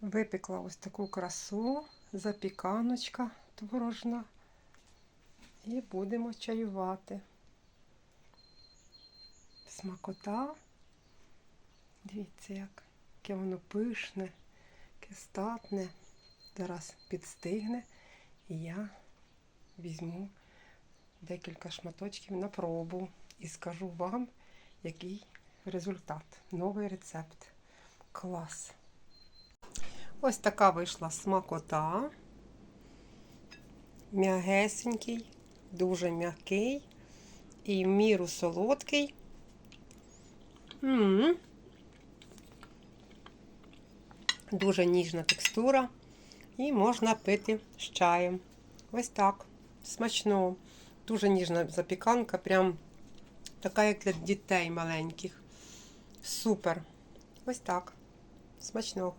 Випекла ось таку красу, запіканочка творожна. І будемо чаювати. Смакота. Дивіться, як, яке воно пишне, яке статне. Зараз підстигне. І я візьму декілька шматочків на пробу і скажу вам, який результат. Новий рецепт. Клас. Ось така вийшла смакота. М'ягесенький, дуже м'який і в міру солодкий. м Дуже ніжна текстура. І можна пити з чаєм. Ось так. Смачно. Дуже ніжна запіканка, прям така, як для дітей маленьких. Супер. Ось так. Смачного.